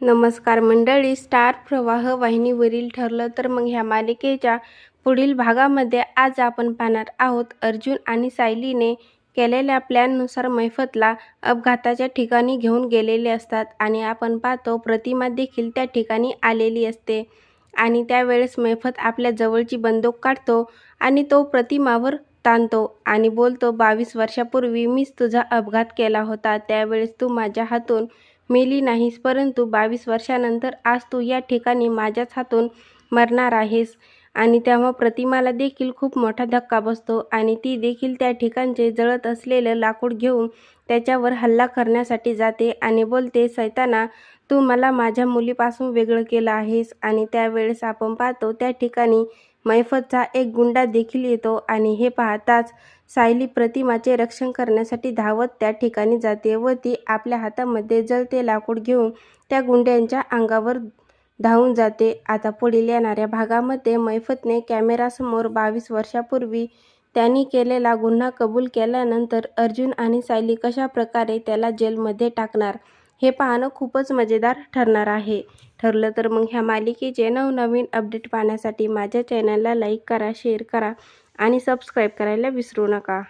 नमस्कार मंडळी स्टार प्रवाह वाहिनीवरील ठरलं तर मग ह्या मालिकेच्या पुढील भागामध्ये आज आपण पाहणार आहोत अर्जुन आणि सायलीने केलेल्या प्लॅननुसार मैफतला अपघाताच्या ठिकाणी घेऊन गेलेले असतात आणि आपण पाहतो प्रतिमा देखील त्या ठिकाणी आलेली असते आणि त्यावेळेस मैफत आपल्या जवळची बंदूक काढतो आणि तो प्रतिमावर ताणतो आणि बोलतो बावीस वर्षापूर्वी मीच तुझा अपघात केला होता त्यावेळेस तू माझ्या हातून मेली नाहीस परंतु बावीस वर्षानंतर आज तू या ठिकाणी माझ्याच हातून मरणार आहेस. आणि तेव्हा प्रतिमाला देखील खूप मोठा धक्का बसतो आणि ती देखील त्या ठिकाणचे जळत असलेलं लाकूड घेऊन त्याच्यावर हल्ला करण्यासाठी जाते आणि बोलते सैताना तू मला माझ्या मुलीपासून वेगळं केलं आहेस आणि त्यावेळेस आपण पाहतो त्या ठिकाणी मैफतचा एक गुंडा देखील येतो आणि हे पाहताच सायली प्रतिमाचे रक्षण करण्यासाठी धावत त्या ठिकाणी जाते व ती आपल्या हातामध्ये जलते लाकूड घेऊन त्या गुंड्यांच्या अंगावर धावून जाते. आता पुढील येणाऱ्या भागामध्ये मैफतने कॅमेरासमोर बावीस वर्षापूर्वी त्यांनी केलेला गुन्हा कबूल केल्यानंतर अर्जुन आणि सायली कशा प्रकारे त्याला जेलमध्ये टाकणार? हे पाहणं खूपच मजेदार ठरणार आहे. ठरलं तर मग ह्या मालिकेचे नवनवीन अपडेट पाहण्यासाठी माझ्या चॅनलला लाईक करा शेअर करा आणि सबस्क्राईब करायला विसरू नका.